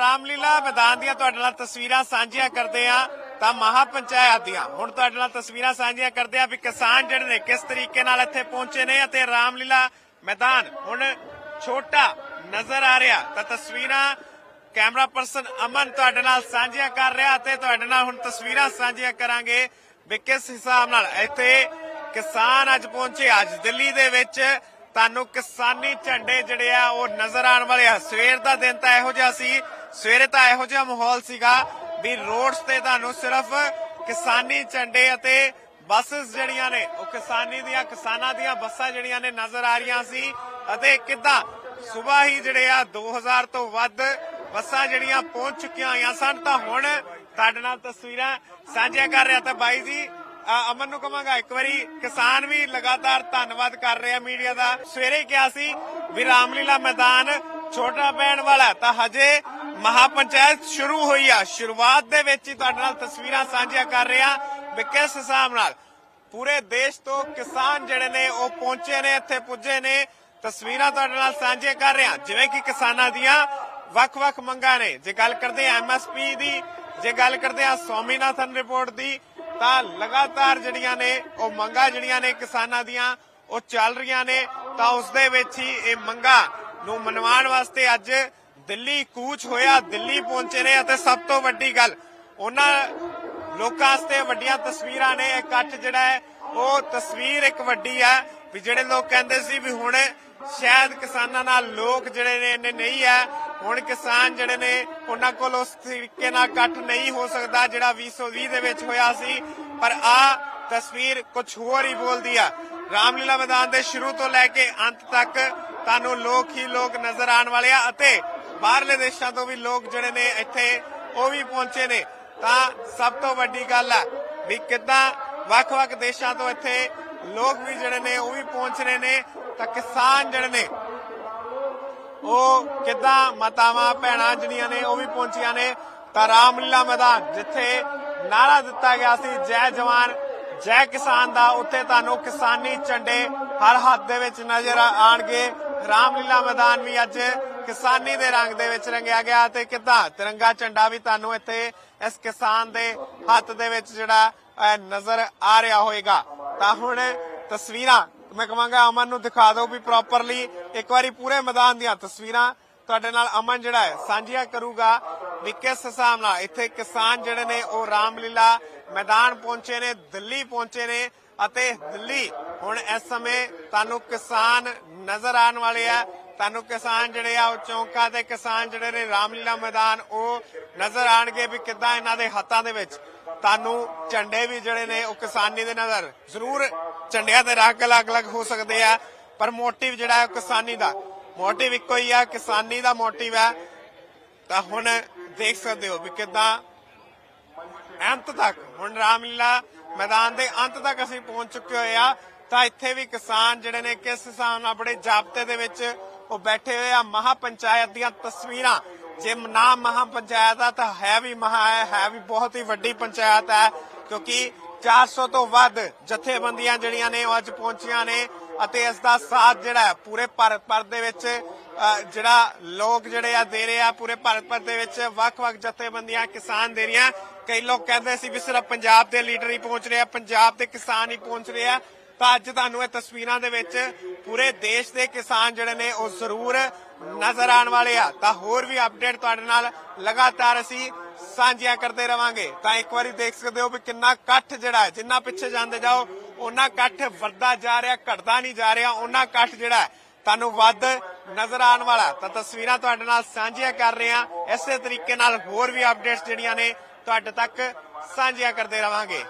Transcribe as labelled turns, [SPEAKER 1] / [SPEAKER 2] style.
[SPEAKER 1] ਰਾਮਲੀਲਾ ਮੈਦਾਨ ਦੀਆਂ ਤੁਹਾਡੇ ਨਾਲ ਤਸਵੀਰਾਂ ਸਾਂਝੀਆਂ ਕਰਦੇ ਆ ਤਾਂ ਮਹਾ ਪੰਚਾਇਤ ਦੀਆਂ। ਹੁਣ ਤੁਹਾਡੇ ਨਾਲ ਤਸਵੀਰਾਂ ਸਾਂਝੀਆਂ ਕਰਦੇ ਆ ਵੀ ਕਿਸਾਨ ਜਿਹੜੇ ਨੇ ਕਿਸ ਤਰੀਕੇ ਨਾਲ ਇੱਥੇ ਪਹੁੰਚੇ ਨੇ ਅਤੇ ਰਾਮਲੀਲਾ ਮੈਦਾਨ ਹੁਣ ਛੋਟਾ ਨਜ਼ਰ ਆ ਰਿਹਾ। ਤਾਂ ਤਸਵੀਰਾਂ ਕੈਮਰਾ ਪਰਸਨ ਅਮਨ ਤੁਹਾਡੇ ਨਾਲ ਸਾਂਝੀਆਂ ਕਰ ਰਿਹਾ ਤੇ ਤੁਹਾਡੇ ਨਾਲ ਹੁਣ ਤਸਵੀਰਾਂ ਸਾਂਝੀਆਂ ਕਰਾਂਗੇ ਵੀ ਕਿਸ ਹਿਸਾਬ ਨਾਲ ਇੱਥੇ ਕਿਸਾਨ ਅੱਜ ਪਹੁੰਚੇ। ਅੱਜ ਦਿੱਲੀ ਦੇ ਵਿੱਚ ਤੁਹਾਨੂੰ ਕਿਸਾਨੀ ਝੰਡੇ ਜਿਹੜੇ ਆ ਉਹ ਨਜ਼ਰ ਆਉਣ ਵਾਲੇ ਆ। ਸਵੇਰ ਦਾ ਦਿਨ ਤਾਂ ਇਹੋ ਜਿਹਾ ਸੀ ਸਵੇਰੇ ਤਾਂ ਇਹੋ ਜਿਹਾ ਮਾਹੌਲ ਸੀਗਾ ਵੀ ਰੋਡਸ ਤੇ ਤੁਹਾਨੂੰ ਸਿਰਫ ਕਿਸਾਨੀ ਝੰਡੇ ਅਤੇ ਬੱਸਸ ਜਿਹੜੀਆਂ ਨੇ, ਉਹ ਕਿਸਾਨੀ ਦੀਆਂ, ਕਿਸਾਨਾਂ ਦੀਆਂ ਬੱਸਾਂ ਜਿਹੜੀਆਂ ਨੇ ਨਜ਼ਰ ਆ ਰਹੀਆਂ ਸੀ ਅਤੇ ਕਿੱਦਾਂ ਸਵੇਰ ਹੀ ਜਿਹੜੇ ਆ 2000 ਤੋਂ ਵੱਧ ਬੱਸਾਂ ਜਿਹੜੀਆਂ ਪਹੁੰਚ ਚੁੱਕੀਆਂ ਹੋਈਆਂ ਸਨ, ਤਾਂ ਹੁਣ ਤੁਹਾਡੇ ਨਾਲ ਤਸਵੀਰਾਂ ਸਾਂਝੀਆਂ ਕਰ ਰਿਹਾ ਤਾਂ ਬਾਈ ਜੀ ਅਮਨ ਨੂੰ ਕਹਾਂਗਾ ਇੱਕ ਵਾਰੀ, ਕਿਸਾਨ ਵੀ ਲਗਾਤਾਰ ਧੰਨਵਾਦ ਕਰ ਰਿਹਾ ਮੀਡੀਆ ਦਾ। ਸਵੇਰੇ ਕਿਹਾ ਸੀ ਵੀ ਰਾਮਲੀਲਾ ਮੈਦਾਨ ਛੋਟਾ ਪੈਣ ਵਾਲਾ ਤਾਂ ਹਜੇ ਮਹਾਪੰਚਾਇਤ ਸ਼ੁਰੂ ਹੋਈ ਆ। ਸ਼ੁਰੂਆਤ ਦੇ ਵਿੱਚ ਹੀ ਤੁਹਾਡੇ ਨਾਲ ਤਸਵੀਰਾਂ ਸਾਂਝੀਆਂ ਕਰ ਰਿਹਾ ਵੀ ਕਿਸ ਹਿਸਾਬ ਨਾਲ ਪੂਰੇ ਦੇਸ਼ ਤੋਂ ਕਿਸਾਨ ਜਿਹੜੇ ਨੇ ਉਹ ਪਹੁੰਚੇ ਨੇ, ਇੱਥੇ ਪੁੱਜੇ ਨੇ। ਤਸਵੀਰਾਂ ਤੁਹਾਡੇ ਨਾਲ ਸਾਂਝੀਆਂ ਕਰ ਰਿਹਾ। ਜਿਵੇਂ ਕਿ ਕਿਸਾਨਾਂ ਦੀਆਂ ਵੱਖ-ਵੱਖ ਮੰਗਾਂ ਨੇ। ਜੇ ਗੱਲ ਕਰਦੇ ਆ ਐਮਐਸਪੀ ਦੀ, ਜੇ ਗੱਲ ਕਰਦੇ ਆ ਸਵਾਮੀਨਾਥਨ ਰਿਪੋਰਟ ਦੀ, ਤਾਂ ਲਗਾਤਾਰ ਜਿਹੜੀਆਂ ਨੇ, ਉਹ ਮੰਗਾਂ ਜਿਹੜੀਆਂ ਨੇ ਕਿਸਾਨਾਂ ਦੀਆਂ, ਉਹ ਚੱਲ ਰਹੀਆਂ ਨੇ। ਤਾਂ ਉਸ ਦੇ ਵਿੱਚ ਹੀ ਇਹ ਮੰਗਾਂ ਨੂੰ ਮਨਵਾਉਣ ਵਾਸਤੇ ਅੱਜ ਦਿੱਲੀ ਕੂਚ ਹੋਇਆ, ਦਿੱਲੀ ਪਹੁੰਚੇ ਨੇ ਅਤੇ ਸਭ ਤੋਂ ਵੱਡੀ ਗੱਲ, ਉਹਨਾਂ ਲੋਕਾਂ ਵਾਸਤੇ ਵੱਡੀਆਂ ਤਸਵੀਰਾਂ ਨੇ। ਇਕੱਠ ਜਿਹੜਾ ਹੈ, ਉਹ ਤਸਵੀਰ ਇੱਕ ਵੱਡੀ ਹੈ ਵੀ ਜਿਹੜੇ ਲੋਕ ਕਹਿੰਦੇ ਸੀ ਵੀ ਹੁਣ ਸ਼ਾਇਦ ਕਿਸਾਨਾਂ ਨਾਲ ਲੋਕ ਜਿਹੜੇ ਨੇ ਇੰਨੇ ਨਹੀਂ ਹੈ ਹੁਣ ਕਿਸਾਨ ਜਿਹੜੇ ਨੇ ਉਹਨਾਂ ਕੋਲ ਉਸ ਤਰੀਕੇ ਨਾਲ ਇਕੱਠ ਨਹੀਂ ਹੋ ਸਕਦਾ ਜਿਹੜਾ 2020 ਦੇ ਵਿੱਚ ਹੋਇਆ ਸੀ। ਪਰ ਆ ਤਸਵੀਰ ਕੁਝ ਹੋਰ ਹੀ ਬੋਲਦੀ ਆ। ਰਾਮਲੀਲਾ ਮੈਦਾਨ ਦੇ ਸ਼ੁਰੂ ਤੋਂ ਲੈ ਕੇ ਅੰਤ ਤੱਕ ਤੁਹਾਨੂੰ ਲੋਕ ਹੀ ਲੋਕ ਨਜ਼ਰ ਆਉਣ ਵਾਲੇ ਆ ਅਤੇ ਬਾਹਰਲੇ ਦੇਸ਼ਾਂ ਤੋਂ ਵੀ ਲੋਕ ਜਿਹੜੇ ਨੇ ਇੱਥੇ, ਉਹ ਵੀ ਪਹੁੰਚੇ ਨੇ। ਤਾਂ ਸਭ ਤੋਂ ਵੱਡੀ ਗੱਲ ਹੈ ਵੀ ਕਿੱਦਾਂ ਵੱਖ-ਵੱਖ ਦੇਸ਼ਾਂ ਤੋਂ ਇੱਥੇ ਲੋਕ ਵੀ ਜਿਹੜੇ ਨੇ, ਉਹ ਵੀ ਪਹੁੰਚ ਰਹੇ ਨੇ। ਤਾਂ ਕਿਸਾਨ ਜਿਹੜੇ ਨੇ, ਉਹ ਕਿੱਦਾਂ ਮਾਤਾਵਾਂ, ਭੈਣਾਂ ਜਿਹੜੀਆਂ ਨੇ, ਉਹ ਵੀ ਪਹੁੰਚੀਆਂ ਨੇ। ਤਾਂ ਰਾਮਲੀਲਾ ਮੈਦਾਨ, ਜਿੱਥੇ ਨਾਰਾ ਦਿੱਤਾ ਗਿਆ ਸੀ, ਜੈ ਜਵਾਨ, ਜੈ ਕਿਸਾਨ ਦਾ, ਉੱਥੇ ਤੁਹਾਨੂੰ ਕਿਸਾਨੀ ਝੰਡੇ ਹਰ ਹੱਥ ਦੇ ਵਿੱਚ ਨਜ਼ਰ ਆਣਗੇ ਰਾਮਲੀਲਾ ਮੈਦਾਨ ਵੀ ਅੱਜ ਕਿਸਾਨੀ ਦੇ ਰੰਗ ਦੇ ਵਿੱਚ ਰੰਗਿਆ ਗਿਆ ਤੇ ਕਿੱਦਾਂ? ਤਿਰੰਗਾ ਝੰਡਾ ਵੀ ਤੁਹਾਨੂੰ ਇੱਥੇ ਇਸ ਕਿਸਾਨ ਦੇ ਹੱਥ ਦੇ ਵਿੱਚ ਜਿਹੜਾ ਨਜ਼ਰ ਆ ਰਿਹਾ ਹੋਵੇਗਾ ਤਾਂ ਹੁਣ ਤਸਵੀਰਾਂ, ਮੈਂ ਕਹਾਂਗਾ ਅਮਨ ਨੂੰ ਦਿਖਾ ਦਿਓ ਵੀ ਪ੍ਰੋਪਰਲੀ ਇੱਕ ਵਾਰੀ ਪੂਰੇ ਮੈਦਾਨ ਦੀਆਂ ਤਸਵੀਰਾਂ। ਤੁਹਾਡੇ ਨਾਲ ਅਮਨ ਜਿਹੜਾ ਹੈ, ਸਾਂਝੀਆਂ ਕਰੂਗਾ ਵੀ ਕਿਸ ਹਿਸਾਬ ਨਾਲ ਇੱਥੇ ਕਿਸਾਨ ਜਿਹੜੇ ਨੇ ਉਹ ਰਾਮਲੀਲਾ ਮੈਦਾਨ ਪਹੁੰਚੇ ਨੇ, ਦਿੱਲੀ ਪਹੁੰਚੇ ਨੇ ਅਤੇ ਦਿੱਲੀ ਹੁਣ ਇਸ ਸਮੇਂ ਤੁਹਾਨੂੰ ਕਿਸਾਨ ਨਜ਼ਰ ਆਉਣ ਵਾਲੇ ਆ। ਤੁਹਾਨੂੰ ਕਿਸਾਨ ਜਿਹੜੇ ਆ, ਉਹ ਚੌਂਕਾਂ ਤੇ ਕਿਸਾਨ ਜਿਹੜੇ ਨੇ ਰਾਮਲੀਲਾ ਮੈਦਾਨ, ਉਹ ਨਜ਼ਰ ਆਣਗੇ ਵੀ ਕਿੱਦਾਂ ਇਹਨਾਂ ਦੇ ਹੱਥਾਂ ਦੇ ਵਿੱਚ। ਤੁਹਾਨੂੰ ਝੰਡੇ ਵੀ ਜਿਹੜੇ ਨੇ, ਉਹ ਕਿਸਾਨੀ ਦੇ ਨਜ਼ਰ ਜ਼ਰੂਰ ਝੰਡਿਆਂ ਦੇ ਰੰਗ ਅਲੱਗ-ਅਲੱਗ ਹੋ ਸਕਦੇ ਆ। ਪਰ ਮੋਟਿਵ ਜਿਹੜਾ ਹੈ ਕਿਸਾਨੀ ਦਾ। ਮੋਟਿਵ ਇੱਕੋ ਹੀ ਆ, ਕਿਸਾਨੀ ਦਾ ਮੋਟਿਵ ਹੈ ਤਾਂ ਹੁਣ ਦੇਖ ਸਕਦੇ ਹੋ ਵੀ ਕਿੱਦਾਂ ਅੰਤ ਤੱਕ, ਹੁਣ ਰਾਮਲੀਲਾ ਮੈਦਾਨ ਦੇ ਅੰਤ ਤੱਕ ਅਸੀਂ ਪਹੁੰਚ ਚੁੱਕੇ ਹੋਏ ਆ। ਤਾਂ ਇੱਥੇ ਵੀ ਕਿਸਾਨ ਜਿਹੜੇ ਨੇ, ਕਿਸ ਹਿਸਾਬ ਨਾਲ ਬੜੇ ਜਾਬਤੇ ਦੇ ਵਿੱਚ ਉਹ ਬੈਠੇ ਹੋਏ ਆ ਮਹਾ ਪੰਚਾਇਤ ਦੀਆਂ ਤਸਵੀਰਾਂ। ਜੇ ਨਾਮ ਮਹਾ ਪੰਚਾਇਤ ਆ ਤਾਂ ਹੈ ਵੀ ਮਹਾ ਹੈ ਹੈ ਵੀ ਬਹੁਤ ਹੀ ਵੱਡੀ ਪੰਚਾਇਤ ਹੈ, ਕਿਉਂਕਿ 400 ਤੋਂ ਵੱਧ ਜਥੇਬੰਦੀਆਂ ਜਿਹੜੀਆਂ ਨੇ ਉਹ ਅੱਜ ਪਹੁੰਚੀਆਂ ਨੇ ਅਤੇ ਇਸ ਦਾ ਸਾਥ ਜਿਹੜਾ ਪੂਰੇ ਭਾਰਤ ਭਰ ਦੇ ਵਿੱਚ ਜਿਹੜਾ ਲੋਕ ਜਿਹੜੇ ਆ ਦੇ ਰਹੇ ਆ ਪੂਰੇ ਭਾਰਤ ਭਰ ਦੇ ਵਿੱਚ, ਵੱਖ-ਵੱਖ ਜਥੇਬੰਦੀਆਂ, ਕਿਸਾਨ ਦੇ ਰਹੀਆਂ। ਕਈ ਲੋਕ ਕਹਿੰਦੇ ਸੀ ਵੀ ਸਿਰਫ ਪੰਜਾਬ ਦੇ ਲੀਡਰ ਹੀ ਪਹੁੰਚ ਰਹੇ ਆ, ਪੰਜਾਬ ਦੇ ਕਿਸਾਨ ਹੀ ਪਹੁੰਚ ਰਹੇ ਆ। ਤਾਂ ਅੱਜ ਤੁਹਾਨੂੰ ਇਹ ਤਸਵੀਰਾਂ ਦੇ ਵਿੱਚ ਪੂਰੇ ਦੇਸ਼ ਦੇ ਕਿਸਾਨ ਜਿਹੜੇ ਨੇ ਉਹ ਜ਼ਰੂਰ ਨਜ਼ਰ ਆਉਣ ਵਾਲੇ ਆ। ਤਾਂ ਹੋਰ ਵੀ ਅਪਡੇਟ ਤੁਹਾਡੇ ਨਾਲ ਲਗਾਤਾਰ ਅਸੀਂ ਸਾਂਝੀਆਂ ਕਰਦੇ ਰਵਾਂਗੇ। ਤਾਂ ਇੱਕ ਵਾਰੀ ਦੇਖ ਸਕਦੇ ਹੋ ਵੀ ਕਿੰਨਾ ਇਕੱਠ ਜਿਹੜਾ ਜਿੰਨਾ ਪਿੱਛੇ ਜਾਂਦੇ ਜਾਓ ਉਹਨਾਂ ਇਕੱਠ ਵੱਧਦਾ ਜਾ ਰਿਹਾ, ਘਟਦਾ ਨਹੀਂ ਜਾ ਰਿਹਾ ਉਹਨਾਂ ਇਕੱਠ ਜਿਹੜਾ ਤੁਹਾਨੂੰ ਵੱਧ ਨਜ਼ਰ ਆਉਣ ਵਾਲਾ ਤਾਂ ਤਸਵੀਰਾਂ ਤੁਹਾਡੇ ਨਾਲ ਸਾਂਝੀਆਂ ਕਰ ਰਹੇ ਹਾਂ। ਇਸੇ ਤਰੀਕੇ ਨਾਲ ਹੋਰ ਵੀ ਅਪਡੇਟਸ ਜਿਹੜੀਆਂ ਨੇ ਤੁਹਾਡੇ ਤੱਕ ਸਾਂਝੀਆਂ ਕਰਦੇ ਰਵਾਂਗੇ।